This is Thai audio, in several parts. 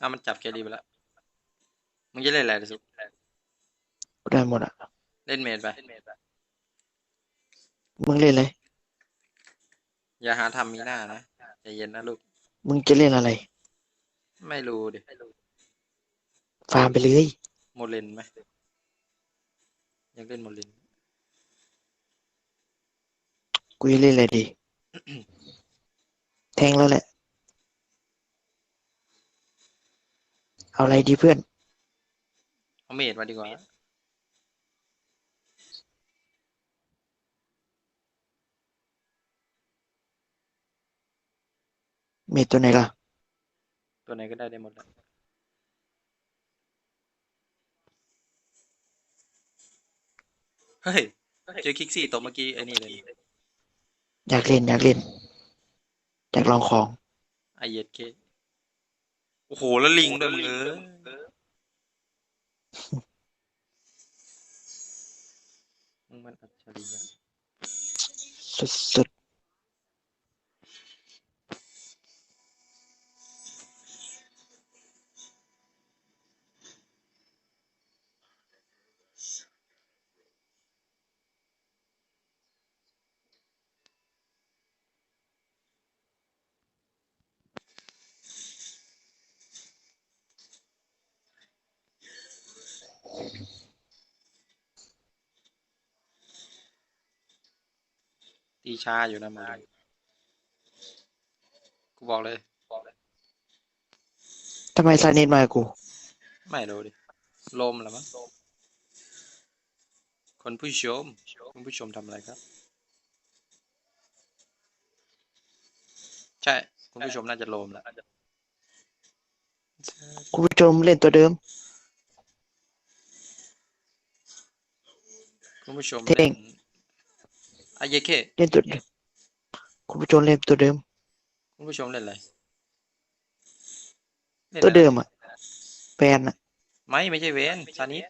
อ้าวมันจับแครี่ไปแล้วมึงจะเล่นอะไรดิสุกูได้หมดอะ เล่นเมดไป มึงเล่นอะไรอย่าหาทำมีหน้านะใจเย็นนะลูก มึงจะเล่นอะไร ไม่รู้ดิ ฟาร์มไปเลย โมเลนไหมอยากเล่นโมเลนกูจะเล่นอะไรดี แทงแล้วแหละ เอาอะไรดีเพื่อน เอาเมดมาดีกว่า เมดตัวไหนล่ะ ตัวไหนก็ได้ได้หมดแหละเฮ้ย เจอคิกซี่ตัวเมื่อกี้ไอ้นี่เลยอยากเล่นอยากเล่นอยากลองของไอเย็ดเค โอ้โห แล้วลิงด้วยมึงเออมึงมันอัจฉริยะสุด ตีช้าอยู่นะมึงกูบอกเลย ทำไมซาเนตมากับกู ไม่รู้ดิ ลมเหรอมั้งคนผู้ชมคุณผู้ชมทำอะไรครับ ใช่ คุณผู้ชมน่าจะลมแหละกูผู้ชมเล่นตัวเดิม คุณผู้ชมเท่เล่งน อายเคเล่นตัวเดิมกูผู้ชมเล่นตัวเดิม คุณผู้ชมเล่นอะไรล่นตัวอะไรเดิมอะแฟนอะ ไม่ไม่ใช่เวนซานิส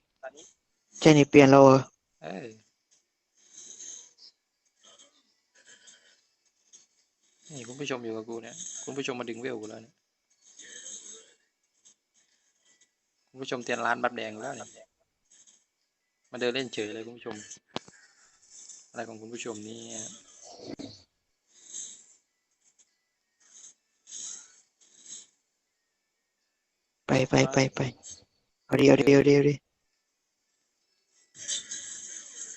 ใช่นี่เปลี่ยนเราเออเออนี่คุณผู้ชมอยู่กับกูเนี่ยคุณผู้ชมมาดึงเวลกูแล้วเนี่ยคุณผู้ชมเตรียมร้านบัตรแดงแล้วเนี่ยมาเดินเล่นเฉยเลยคุณผู้ชม อะไรของคุณผู้ชมเนี่ยไปไปไปไปเอาดีเอาดีเอาดีเอาดี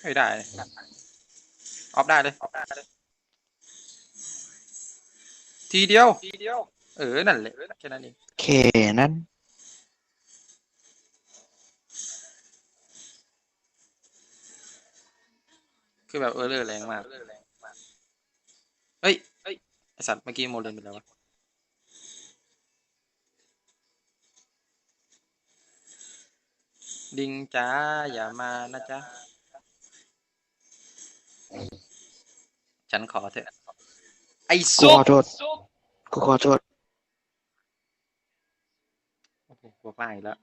ไม่ได้เลยออฟได้เลยทีเดียว เออ นั่นแหละแค่นั้นเองแค่นั้น คือแบบเออเลอร์แรงมาก เฮ้ยไอสัตว์เมื่อกี้โมเลนเป็นแล้ววะดิงจ้าอย่ามานะจ๊ะ ฉันขอเถอะ ไอ้กูซุขปอโทษกูขอโทษโอ้โหบวกล่างอีกแล้ว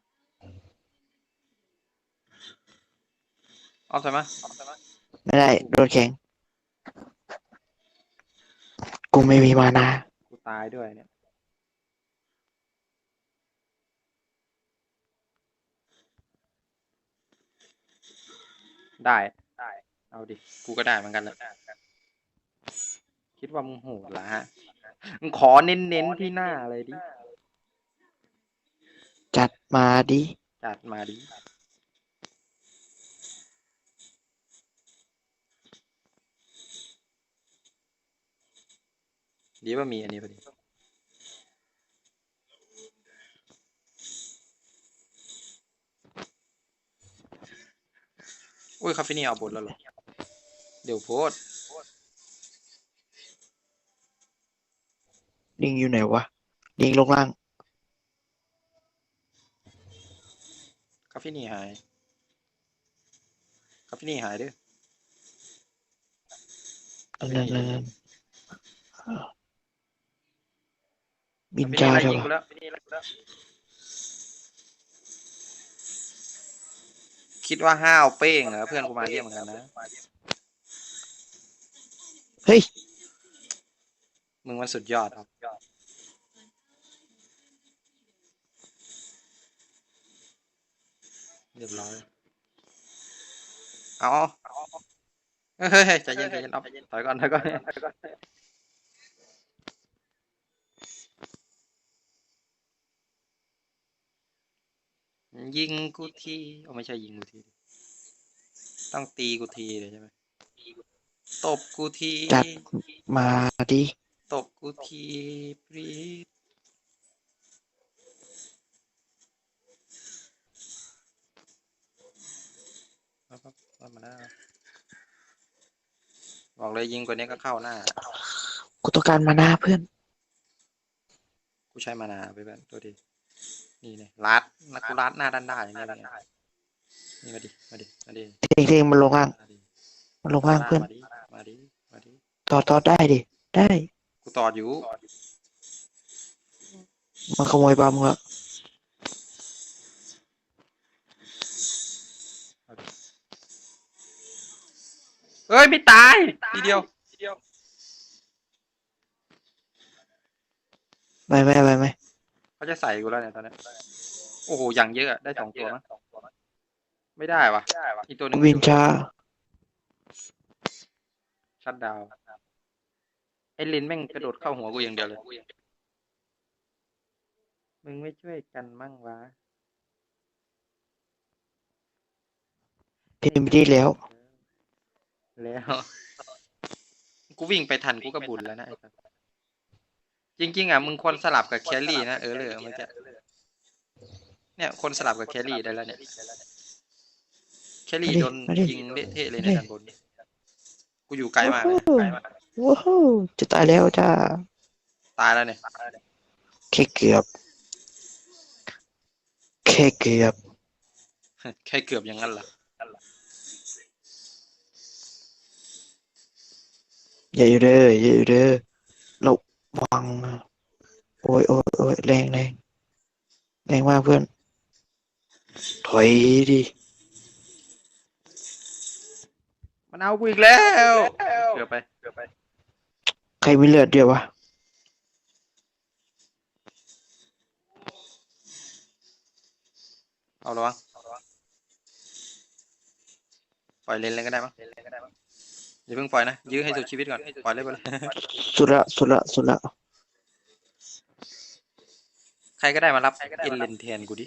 ออฟใช่ไหมไม่ ได้โดนแข็ง กูไม่มีมานากูตายด้วยเนี่ย ได้ได้ เอาดิ กูก็ได้เหมือนกันแหละคิดว่ามึงโหดเหรอฮะ มึงขอเน้นๆที่หน้าเลยดิ จัดมาดิ จัดมาดิ ดีว่ามีอันนี้พอดีอุ้ยคาเฟนี่เอาบทแล้วเหรอ เดี๋ยวโพสต์ลิงอยู่ไหนวะลิงลงล่าง คาเฟนี่หาย คาเฟนี่หายเด้วยอันนั้นอันนั้น บินจาได้ยิปะแล้วชียวคิดว่าห้าวเป้งเหรอเพื่อนกูมาเรียกเหมือนกันนะ เฮ้ย มึงมันสุดยอดครับ เรียบร้อยอ๋อเฮ้ยใจเย็นใจเย็นเอาถอยก่อนถอยก่อน ยิงกูทีเอาไม่ใช่ยิงกูทีดิต้องตีกูทีเลยใช่ไหมตบกูที จัดมาดิตบกูทีพรีดครับครับรับมาได้ครับบอกเลยยิงกว่านี้ก็เข้าหน้า กูต้องการมานาเพื่อน กูใช้มานาไปแบบตัวดี นี่เนี่ยรัดนักกูรัดหน้าด้านได้อย่างเงี้ยเลยนี่มาดิ มาดิ มาดิเท่งเท่งมันลงล่างมาดิมันลงล่างเพื่อน มาดิ มาดิมาดิตอดตอดได้ดิ ได้ กูตอดอยู่ มันขโมยบอมมึงละเอ้ยไม่ตาย ทีเดียวไปไหมไปไหม เขาจะใส่กูแล้วเนี่ยตอนนี้โอ้โหอย่างเยอะอะได้สองตัวมั้งไม่ได้วะอีกตัวหนึงวินช้าชัดดาวน์ไอ้ลินแม่งกระโดดเข้าหัวกูอย่างเดียวเลย มึงไม่ช่วยกันมั่งวะเพนไม่ได้แล้ว แล้ว กูวิ่งไปทันกูก็บุญแล้วนะไอ้สัส จริง ๆ อะ มึงควรสลับกับแครี่นะ เออเลยมันจะเนี่ย คนสลับกับแครี่ได้แล้วเนี่ย แครี่โดนยิงเละเทะเลยในด้านบน กูอยู่ไกลมากเลยไกลมากว้าวจะตายแล้วจ้าตายแล้วเนี่ยแค่เกือบแค่เกือบแค่เกือบอย่างนั้นเหรออย่าอยู่เด้ออย่าอยู่เด้อระ วังนะโอ้ยโอ้ยโอ้ยแรงแรงแรงมากเพื่อน ถอยดิมันเอากูอีกแล้วเกือบไปเกือบไป ใครมีเลือดเดียววะเอาระวังปล่อยเลนเลยก็ได้มั้ง อย่าเพิ่งปล่อยนะ ยื้อให้สุดชีวิตก่อน ปล่อยเลยไปเลยสุดละสุดละสุดละใครก็ได้มารับเอ็นเลนแทนกูดิ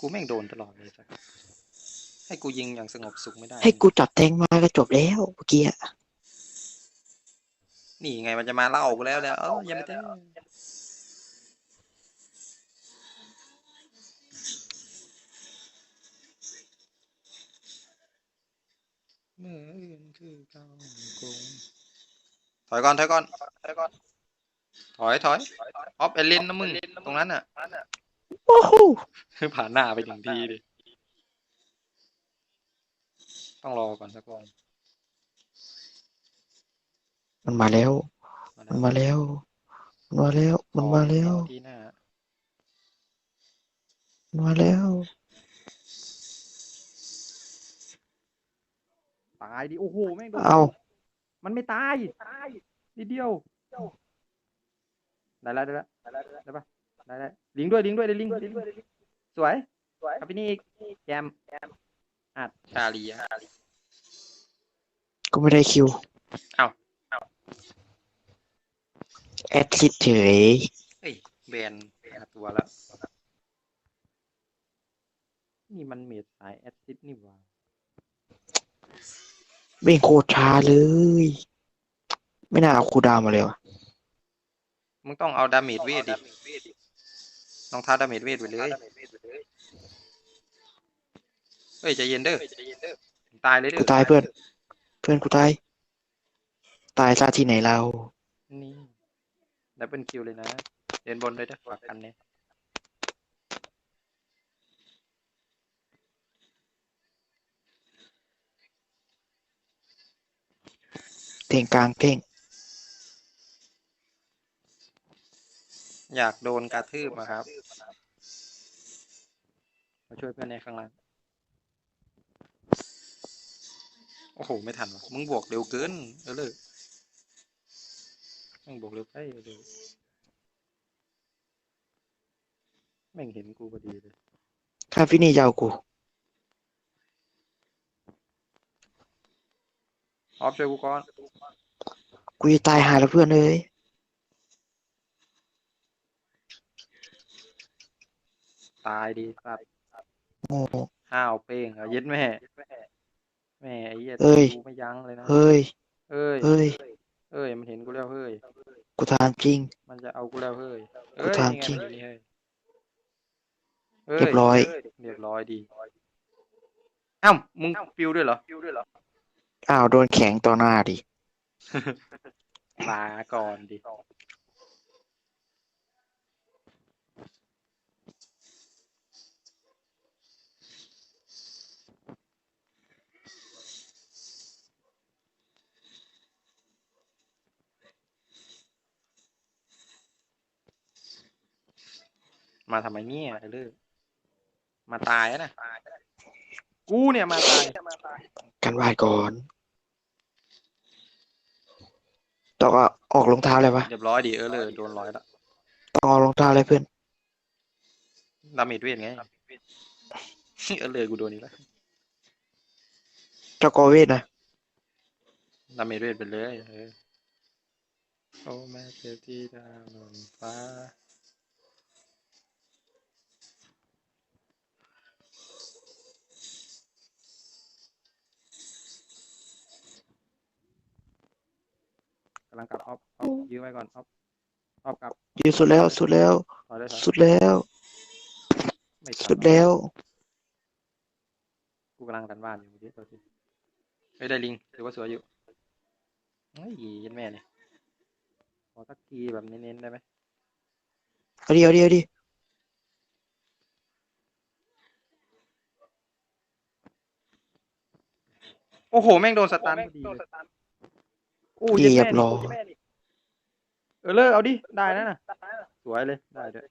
กูแม่งโดนตลอดเลยสัสให้กูยิงอย่างสงบสุขไม่ได้ ให้กูจับแทงมาก็จบแล้วเมื่อกี้อะนี่ไงมันจะมาเล่ากูแล้วเนี่ยเอ้ายังไม่เต้ เมื่ออื่นคือเก่ากรุงถอยก่อนถอยก่อนถอยก่อนถอยถอยออฟเอลินนะมึงตรงนั้นน่ะโอ้โหผ่านหน้าไปถึงทีดิต้องรอก่อนสักก่อนมันมาแล้ว มันมาแล้ว มันมาแล้ว มันมาแล้วที่หน้ามันมาแล้ว ตายดิโอ้โหแม่งโดนเอามันไม่ตายนิดเดียวได้แล้วได้แล้วได้ปะได้ได้ลิงด้วยลิงด้วยได้ลิงลิงสวยครับพี่นี่อีกแจมอัดชาลีอะก็ไม่ได้คิวเอ้าแอดซิดเฉยเอ้ยแบนหาตัวแล้ว นี่มันเมดสายแอดซิดนี่หว่า เบ่งโคตรช้าเลย ไม่น่าเอาคูลดาวน์มาเลยวะมึงต้องเอาดาเมจเวทดิรองเท้าดาเมจเวทไปเลยเฮ้ยใจเย็นเด้อถึงตายเลยเด้กูอตายเพื่อน เพื่อนกูตาย ตายซะที่ไหนเรา นี่ดับเบิลคิวเลยนะเดินบนเลยเด้อฝากกันเนี่ย เท่งกลางเท่ง อยากโดนกระทืบอะครับมาช่วยเพื่อนในข้างล่างโอ้โห ไม่ทันวะมึงบวกเร็วเกิน เออเลยมึงบวกเร็วไปเร็วแม่งเห็นกูพอดีเลยถ้าฟินี่จะเอากู ออฟช่วยกูก่อนกูจะตายหาแล้วเพื่อนเอ้ยตายดีสัตว์โอ้ห้าวเป้งอะเย็ดแม่ แม่ไอ้เหี้ยเอ้ย กูไม่ยั้งเลยนะเฮ้ย เอ้ยเฮ้ย เอ้ยมันเห็นกูแล้วเฮ้ย กูถามจริง มันจะเอากูแล้วเฮ้ยกูถามนี่ไจริงนี่เฮ้ยเรียบร้อย เรียบร้อยดีอ้าวมึงปิวด้วยเหรอปิวด้วยเหร อ้าวโดนแข็งต่อหน้าดิลาก่อนดิ มาทำไมเนี่ยไอ้เลิกมาตายอะนะ กูเนี่ยมาตายกันวายก่อน ต้องเอาออกรองเท้าเลยปะเรียบร้อยดีเออเลยโดนร้อยละต้องเอารองเท้าเลยเพื่อนดาเมจเวทไงเออเลยกูโดนอีกแล้วเจ้ากอเวทนะดาเมจเวทไปเลยเออโอ้แม่เจ้าที่ดาวหนนฟ้า กำลังกลับออฟออฟยื้อไว้ก่อนออฟออฟกลับอยู่สุดแล้ว สุดแล้ว ถอยเลยถอยสุดแล้ว ไม่ทันสุดแล้ว กูกำลังดันบ้านอยู่เมื่อกี้ตัวที่เฮ้ยได้ลิงถือว่าสวยอยู่เฮ้ยยันแม่เนี่ยขอสักทีแบบเน้นๆได้ไหมเอาดิเอาดิเอาดิโอ้โห แม่งโดนสตันพอดีเลยโอ้เรียันยบแม่ร้อย เออเลิกเอาดิ ได้นะน่ะ สวยเลย ได้ด้วย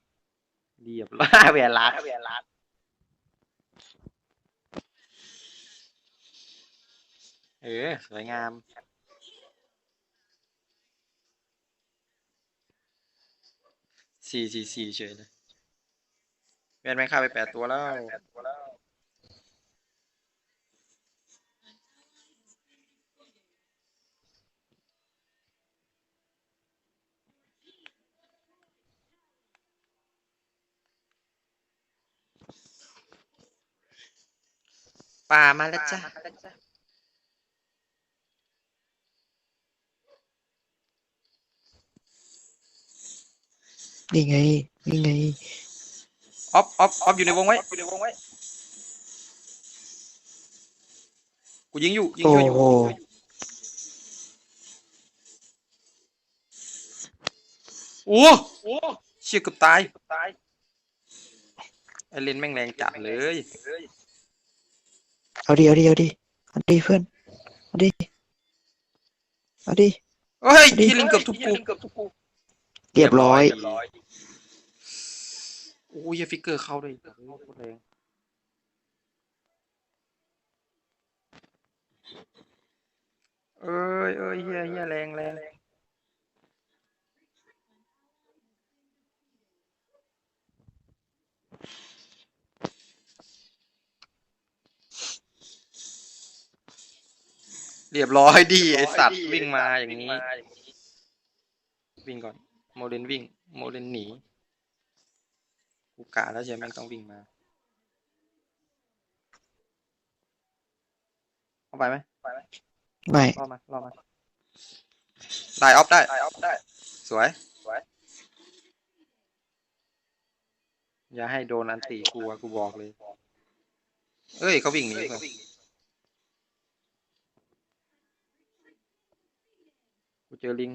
เรียบร้อยแหวนล้านแหวนล้านเออ สวยงาม สี่สี่สี่เฉยเลยแวนแม่งฆ่าไปแปดตัวแล้ว ป่ามาแล้วจ้ะนี่ไง นี่ไง ออฟออฟออฟอยู่ในวงไว้อยู่ในวงไว้ กูยิงอยู่ ยิงโอ้เยอะอยู่โหโอ้โหเชี่ยเกือบตาย ไอเลนแม่งแรงจัดเลย เอาดิเอาดิเอาดิเอาดิเพื่อนเอาดิเอาดิ เฮ้ยดิที่ลิงเกือบทุบกูเรียบร้อยโอ้ยฟิกเกอร์เข้าด้วยโอ้โหโคตรแรงเอ้ยเอ้ยเฮียเฮียแรงแรง เรียบร้อยดีไอสัตว์วิ่งมาอย่างนี้ วิ่งก่อน โมเดนวิ่ง โมเดนหนีกูกะแล้วใช่ไหมงต้องวิ่งมา เข้าไปไหมไม่รอมารอมาได้ออฟได้ได้ออฟได้สวยสวย อย่าให้โดนอันตีกูอะกูบอกเลย เอ้ยเขาวิ่งหนีไปกู เจอลิง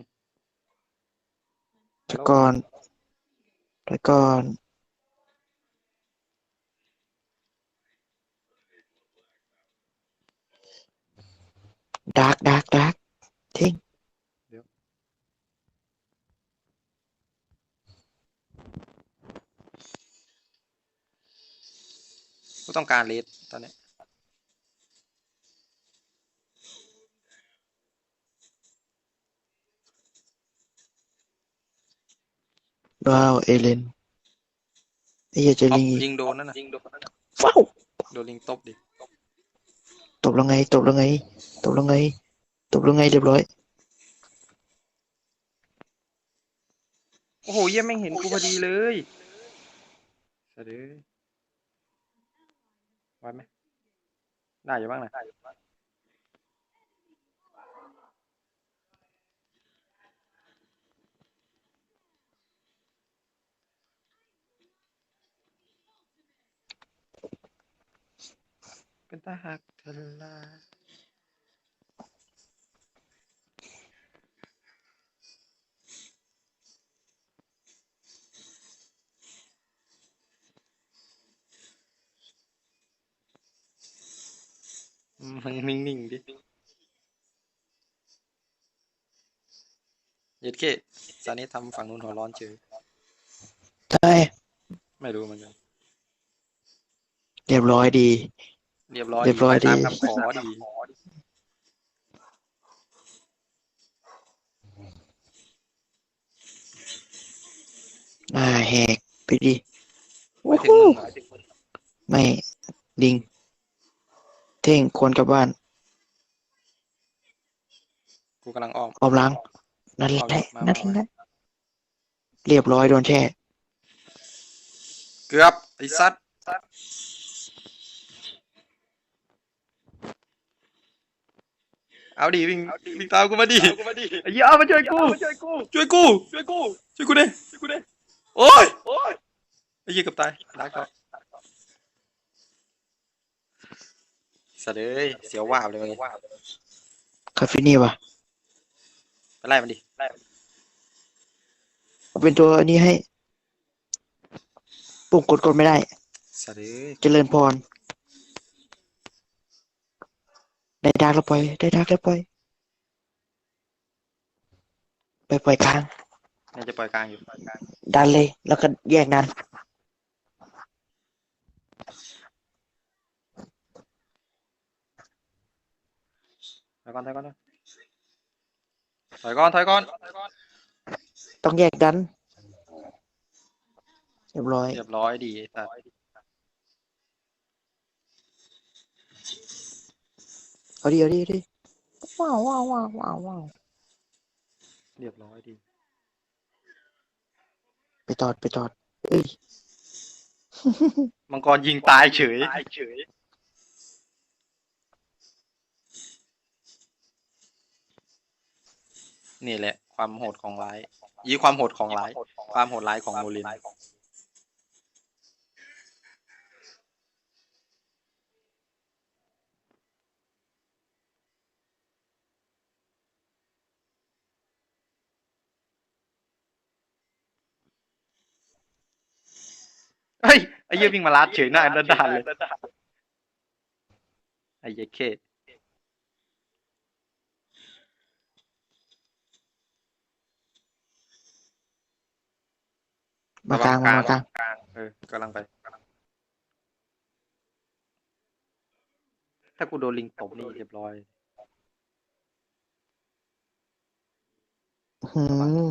ตะก่อนตะก่อนดาร์กดาร์กดาร์กทิ้งกูต้องการเลสตอนเนี้ ว้าวเอเลนไอ้เหี้ยเจออฟลิงอีกยิงโดนนั่นน่ะยิงโดนนั่นน่ะว้าวโดนลิงตบดิตบแล้วไง ตบแล้วไง ตบแล้วไง ตบแล้วไงเรียบร้อย โอ้โหเยี่ยแม่งเห็นกูพอดีเลยสะดือไหวไหมได้อยู่บ้างนะ เป็นตาหักเธอลามึงนิ่งๆดิเย็ดเก้ซานี่ทำฝั่งนู้นหัวร้อนเฉยใช่ไม่รู้เหมือนกัน เรียบร้อยดี เรียบร้อยเรียบร้อยไปตามดีคำขอดีอ่าแหกไปดิไปถึงมึงเหรอไม่ลิง เท่งควรกลับบ้านกูกำลังอ้อมออมล้าง นั่นแหละเอามานั่นมาแหละเรียบร้อยโดนแช่ เกือบไอ้สัตว์ เอาดิวิ่งวิ่งตามกูมาดิไอ้เหี้ยเอามาช่วยกู ช่วยกู ช่วยกู ช่วยกูดิช่วยกูดิโอ้ยไอ้เหี้ยเกับตายรักเขาสัตว์เอ้ยเสียวว่าบเลยมึงคาเฟนี่วะไปไล่มันดิเอาเป็นตัวนี้ให้ปุ่มกดกดไม่ได้สัตว์เอ้ยเจริญพร ได้ดาร์กแล้วปล่อย ได้ดาร์กแล้วปล่อย ไปปล่อยกลาง น่าจะปล่อยกลางอยู่ดันเลย แล้วก็แยกดัน ถอยก่อนถอยก่อนถอยก่อนถอยก่อนต้องแยกดัน เรียบร้อย เรียบร้อยดีไอ้สัตว์ เอาดิเอาดิเอาดิว้าวว้าวว้าวว้าวว้าวเรียบร้อยดี ไปตอดไปตอดเอ้ย มังกรยิงตายเฉย นี่แหละ ความโหดของร้าย ยี่ความโหดของร้าย ความโหดร้ายของโมลิน ไอ้เหี้ยวิ่งมาลัดเฉยหน้าด้านด้านเลยไอ้เหี้ยเคมากลางมามากลางเออกำลังไป ถ้ากูโดนลิงตบนี่เรียบร้อยหืม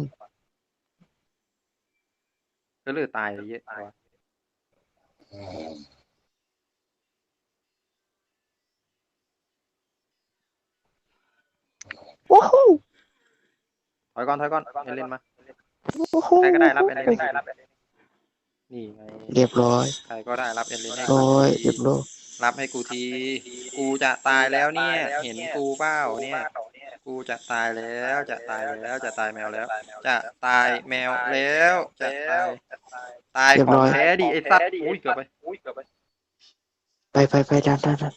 ก็เลือดตายเยอะกว่า ว้าวถอยก่อนถอยก่อนเอเลนมาว้าวใครก็ได้รับเอเลนนี่ไงเรียบร้อยใครก็ได้รับเอเลนให้ร้อยกูเรียบร้อยรับให้กูที กูจะตายแล้วเนี่ย เห็นกูเปล่าเนี่ย กูจะตายแล้วจะตายแล้วจะตายแมวแล้ว จะตายแมวแล้วจะตายตายของแท้ดิไอ้สัตว์อุ้ยเกือบไปไปไปไปดันดันดัน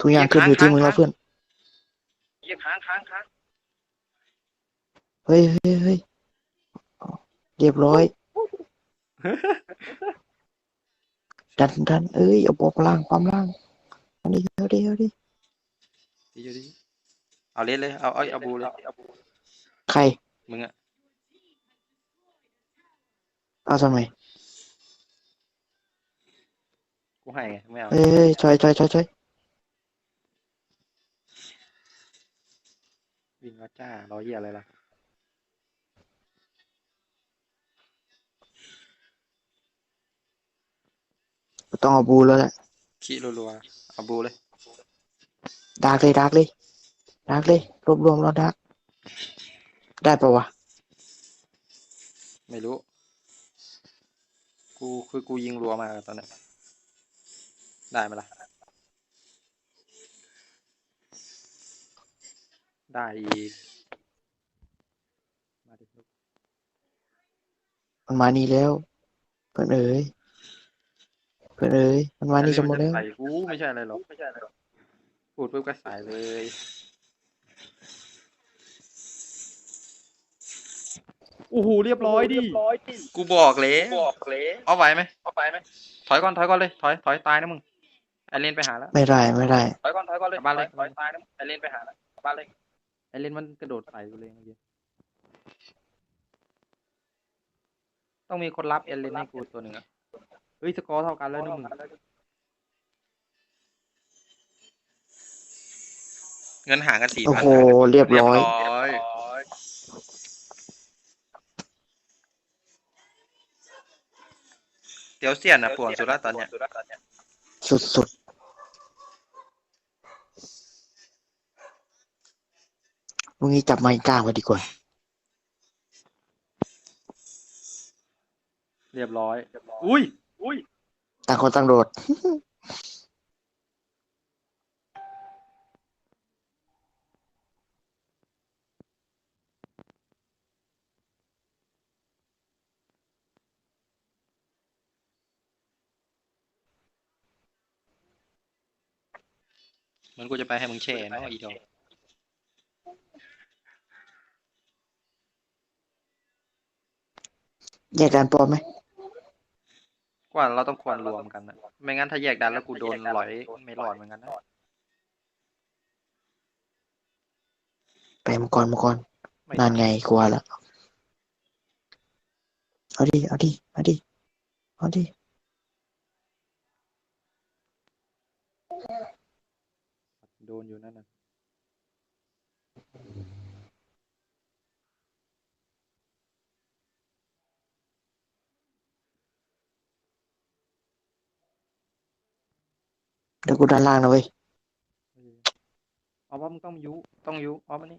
ทุกอย่างขึ้นอยู่ที่มือแล้วเพื่อนยิงค้างค้างค้างเฮ้ยเฮ้ยเฮ้ยเรียบร้อย ดันดันเอ้ยเอาบอกล่างความล่างเอาดิเอาดิเอาดิดีอยู่ดีเอาเล่นเลย เอาเอาเอาบูเลยใครมึงอะเอาทำไมกูให้ไงไม่เอาเอ้ยเอ้ยถอยถอยถอยถอยวิ่งแล้วจ้ารอเหี้ยอะไรล่ะ ต้องเอาบูแล้วแหละขี้รัวๆเอาบูเลยดาร์กเลยดาร์กเลยดาร์กเลยรวบรวมแล้วดาร์กได้ปะวะ ไม่รู้ กูคือกูยิงรัวมากอะตอนเนี้ยได้ไหมล่ะ ได้อีกมาดิมันมานี่แล้วเพื่อนเอ๋ย เพื่อนเอ๋ยมันมานี่กันหมดแล้วใส่กูไม่ใช่อะไรหรอกไม่ใช่อะไรหรอกพูดปุ๊บก็ใส่เลยโอ้โหเรียบร้อยดิกูบอกเลยบอกเลยเอาไหวไหมเอาไหวไหมถอยก่อนถอยก่อนเลยถอยถอยตายนะมึงไอเลนไปหาแล้วไม่ได้ไม่ได้ถอยก่อนถอยก่อนเลยบ้านเลยถอยตายนะไอเลนไปหาแล้วบ้านเลยไอเลนมันกระโดดใส่กูเลยเมื่อกี้ต้องมีคนรับเอเลนให้กูตัวหนึ่งอะ เฮ้ยสกอร์เท่ากันแล้วนะมึงเงินห่างกันสี่โอ้พันโห เรียบร้อย ยเตียวเสียนอะป่วนสุดแล้วตอนเนี้ยสุดสุดมึงนี่จับไม้กลางมาดีกว่า เรียบร้อย อุ้ย อุ้ยต่างคนต่างโดด เหมือนกูจะไปให้มึงแช่เนาะอีดอกแยกกันปลอมไหมก ว่าเราต้องควรรวมกันนะไม่งั้นถ้าแยกดันแล้วกูโดนหลอยไม่รอดเหมือนกันนะไปมังกรมังกรไม่นานไงกลัวละเอาดิเอาดิเอาดิเอาดิโดนอยู่นั่นน่ะ เดี๋ยวกูด้านล่างนะเว้ยเออเอาว่ามึงต้องยุ ต้องยุเอามานี่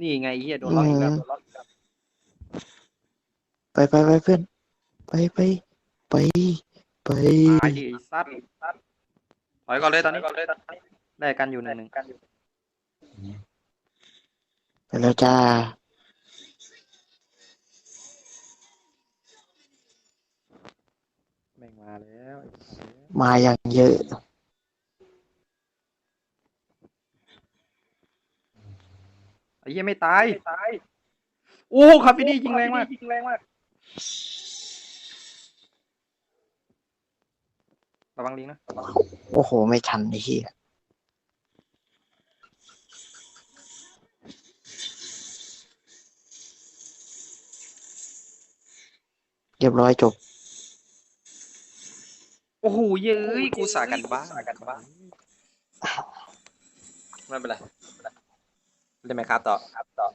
นี่ไงไอ้เฮียโดนล็อกอีกแล้วอืมโดนล็อกอีกแล้วไปไปไปเพื่อน ไปไปไปไปตายดิไอ้สัตว์ถอยก่อนเลยตอนนี้ได้กันอยู่หนึ่งหนึ่ง ไปแล้วจ้าแม่งมาแล้วไอ้สัตว์เอ้ยมาอย่างเยอะ ไอ้เหี้ยไม่ตายโอ้คาฟินี่ยิงแรงมากยิงแรงมากระวังลิงนะโอ้โห ไม่ทันไอ้เหี้ย รียบร้อยจบ โอ้โหเย้ยกูสากันบ้าไม่เป็นไรเล่นไหมครับต่อครับต่อ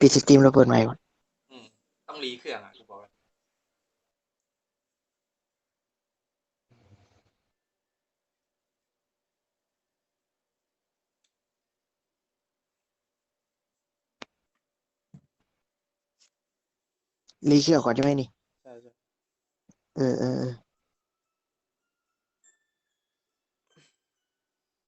ปิดสตรีมแล้วเปิดใหม่ก่อน ต้องรีเครื่องอะกูบอกเลย รีเชื่อก่อนใช่ไหมนี่ ใช่ใช่เออเออเออ